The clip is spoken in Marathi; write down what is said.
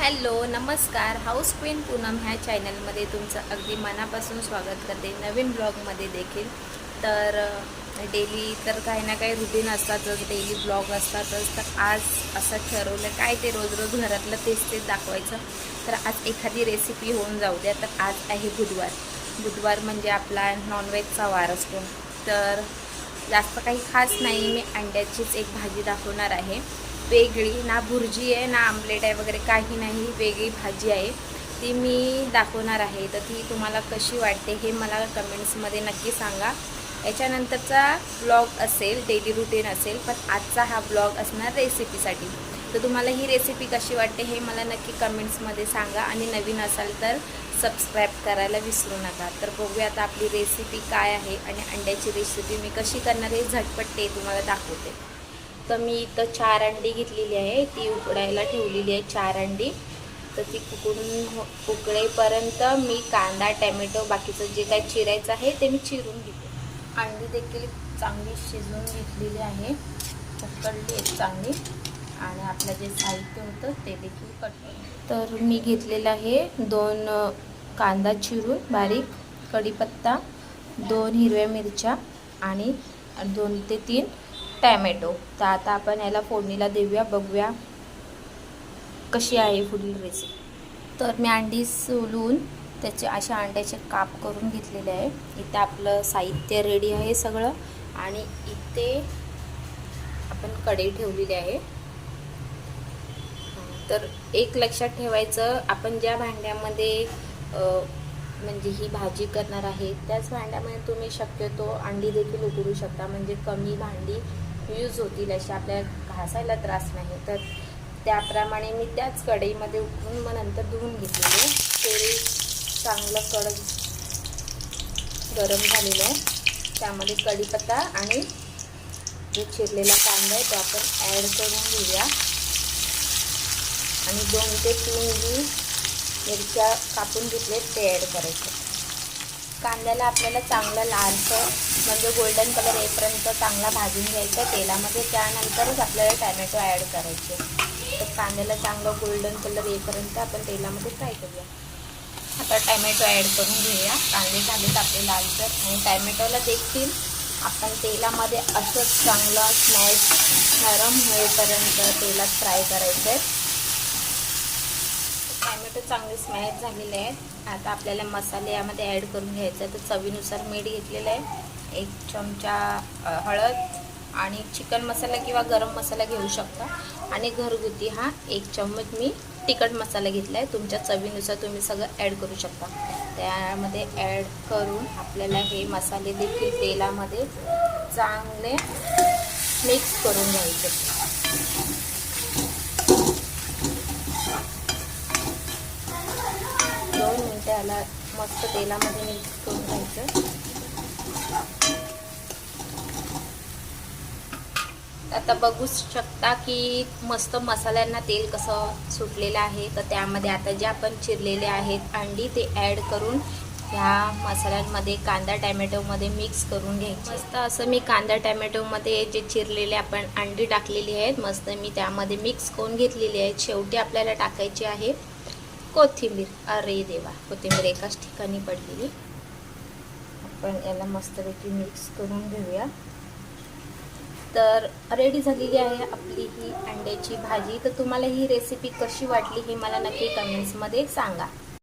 हॅलो नमस्कार. हाऊस क्वीन पूनम ह्या चॅनलमध्ये तुमचं अगदी मनापासून स्वागत करते. नवीन ब्लॉगमध्ये देखील. तर डेली तर काही ना काही रुटीन असतातच डेली ब्लॉग असतातच. तर आज असं ठरवलं काय ते रोज रोज घरातलं तेच तेच दाखवायचं. तर आज एखादी रेसिपी होऊन जाऊ द्या. तर आज आहे बुधवार. बुधवार म्हणजे आपला नॉनव्हेजचा वार असतो. तर जास्त काही खास नाही. मी अंड्याचीच एक भाजी दाखवणार आहे. वेगळी ना भुर्जी आहे ना आमलेट आहे वगैरे काही नाही वेगळी भाजी आहे. ती मी दाखवणार आहे. तर ती तुम्हाला कशी वाटते हे मला कमेंट्समध्ये नक्की सांगा. याच्यानंतरचा ब्लॉग असेल डेली रुटीन असेल पण आजचा हा ब्लॉग असणार रेसिपीसाठी तर तुम्हाला ही रेसिपी कशी वाटते हे मला नक्की कमेंट्समध्ये सांगा. आणि नवीन असाल तर सबस्क्राईब करायला विसरू नका. तर बघूया आता आपली रेसिपी काय आहे आणि अंड्याची रेसिपी मी कशी करणार हे झटपट ते तुम्हाला दाखवते. तर मी इथं चार अंडी घेतलेली आहे. ती उकडायला ठेवलेली आहे चार अंडी. तर ती उकडून हो- उकळेपर्यंत मी कांदा टॅमॅटो बाकीचं जे काही चिरायचं आहे ते मी चिरून घेते. अंडी देखील चांगली शिजवून घेतलेली आहे. उकळली आहे चांगली. आणि आपलं जे साहित्य होतं ते देखील कट तर मी घेतलेलं आहे दोन कांदा चिरून बारीक कढीपत्ता दोन हिरव्या मिरच्या आणि दोन ते तीन टॅमॅटो. तर आता आपण याला फोडणीला देऊया बघूया कशी आहे पुढील रेसिपी तर मी अंडी सोलून त्याचे अशा अंड्याचे काप करून घेतलेले आहे. इथे आपलं साहित्य रेडी आहे सगळं आणि इथे आपण कढई ठेवलेली आहे. तर एक लक्षात ठेवायचं आपण ज्या भांड्यामध्ये म्हणजे ही भाजी करणार आहे त्याच भांड्यामध्ये तुम्ही शक्यतो अंडी देखील उकडू शकता. म्हणजे कमी भांडी यूज होतील अशी आपल्याला घासायला त्रास नाही. तर त्याप्रमाणे मी त्याच कढईमध्ये उकळून मग नंतर धुवून घेतलेले. तेल चांगलं कडक गरम झालेलं आहे. त्यामध्ये कढीपत्ता आणि जो चिरलेला कांदा आहे तो आपण ॲड करून घेऊया. आणि दोन ते तीन जी मिरच्या कापून घेतले ते ॲड करायचं कांद्याला आपल्याला चांगलं लालसं म्हणजे गोल्डन कलर येईपर्यंत चांगला भाजून घ्यायचा. तेलामध्ये त्यानंतरच आपल्याला टॅमॅटो ॲड करायचे. तर कांद्याला चांगलं गोल्डन कलर येईपर्यंत आपण तेलामध्ये फ्राय करूया. आता टॅमॅटो ॲड करून घेऊया. कांदे झालेत आपले लालसर. आणि टॅमॅटोला देखील आपण तेलामध्ये असंच चांगलं स्मॅश नरम होईपर्यंत तेलात फ्राय करायचं आहे टॅमॅटो चांगले स्मॅश झालेले आहेत. आता आपल्याला मसाले यामध्ये ॲड करून घ्यायचे तर चवीनुसार मीठ घेतलेलं आहे. एक चमचा हळद आणि चिकन मसाला किंवा गरम मसाला घेऊ शकता. आणि घरगुती हा एक चम्मच मी तिखट मसाला घेतला आहे. तुमच्या चवीनुसार तुम्ही सगळं ॲड करू शकता. त्यामध्ये ॲड करून आपल्याला हे मसाले देखील तेलामध्ये चांगले मिक्स करून घ्यायचे दोन मिनटं याला मस्त तेलामध्ये मिक्स करून घ्यायचं. आता बघू शकता की मस्त मसाल्यांना तेल कसं सुटलेलं आहे. तर त्यामध्ये आता जे आपण चिरलेले आहेत अंडी ते ॲड करून ह्या मसाल्यांमध्ये कांदा टॅमॅटोमध्ये मिक्स करून घ्यायचं. मस्त असं मी कांदा टॅमॅटोमध्ये जे चिरलेले आपण अंडी टाकलेली आहेत मस्त मी त्यामध्ये मिक्स करून घेतलेली आहेत. शेवटी आपल्याला टाकायची आहे कोथिंबीर. अरे देवा कोथिंबीर एकाच ठिकाणी पडलेली. आपण याला मस्तपैकी मिक्स करून घेऊया. तर रेडी झालेली आहे आपली ही अंड्याची भाजी. तर तुम्हाला ही रेसिपी कशी वाटली हे मला नक्की कमेंट्समध्ये सांगा.